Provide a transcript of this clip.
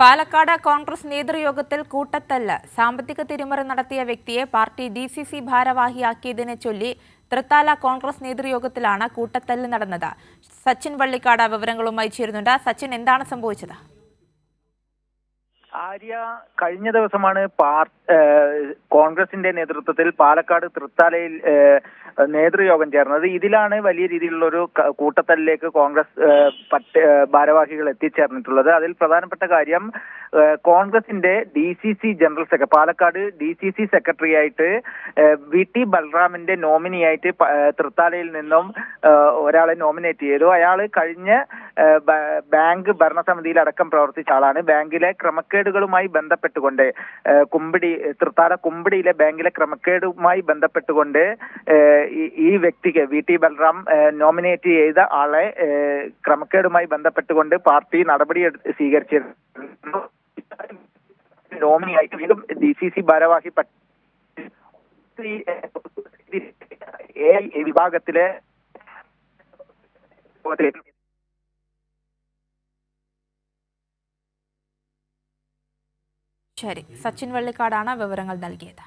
പാലക്കാട് കോൺഗ്രസ് നേതൃയോഗത്തിൽ കൂട്ടത്തല്ല സാമ്പത്തിക തിരിമറി നടത്തിയ വ്യക്തിയെ പാർട്ടി ഡി സി സി ഭാരവാഹിയാക്കിയതിനെ ചൊല്ലി തൃത്താല കോൺഗ്രസ് നേതൃയോഗത്തിലാണ് കൂട്ടത്തല്ല് നടന്നത്. സച്ചിൻ വള്ളിക്കാട് വിവരങ്ങളുമായി ചേരുന്നുണ്ട്. സച്ചിൻ എന്താണ് സംഭവിച്ചത്? ആര്യ കഴിഞ്ഞ ദിവസമാണ് കോൺഗ്രസിന്റെ നേതൃത്വത്തിൽ പാലക്കാട് തൃത്താലയിൽ നേതൃയോഗം ചേർന്നത്. ഇതിലാണ് വലിയ രീതിയിലുള്ള ഒരു കൂട്ടത്തലിലേക്ക് കോൺഗ്രസ് ഭാരവാഹികൾ എത്തിച്ചേർന്നിട്ടുള്ളത്. അതിൽ പ്രധാനപ്പെട്ട കാര്യം കോൺഗ്രസിന്റെ D C C general secretary Palakkad D C C secretary ആയിട്ട് വി ടി ബൽറാമിന്റെ നോമിനിയായിട്ട് തൃത്താലയിൽ നിന്നും ഒരാളെ നോമിനേറ്റ് ചെയ്തു. അയാൾ കഴിഞ്ഞ ബാങ്ക് ഭരണസമിതിയിൽ അടക്കം പ്രവർത്തിച്ച ആളാണ്. ബാങ്കിലെ ക്രമക്കേടുകളുമായി ബന്ധപ്പെട്ടുകൊണ്ട് കുമ്പിടി തൃത്താല കുമ്പിടിയിലെ ബാങ്കിലെ ക്രമക്കേടുമായി ബന്ധപ്പെട്ടുകൊണ്ട് ഈ- വ്യക്തിക്ക് വി ടി ബൽറാം നോമിനേറ്റ് ചെയ്ത ആളെ ക്രമക്കേടുമായി ബന്ധപ്പെട്ടുകൊണ്ട് പാർട്ടി നടപടി സ്വീകരിച്ചിരുന്നു. നോമിനിയായിട്ട് വീണ്ടും ഡി സി സി ഭാരവാഹി വിഭാഗത്തിലെ ശരി. സച്ചിൻ വള്ളിക്കാടാണ് വിവരങ്ങൾ നൽകിയത്.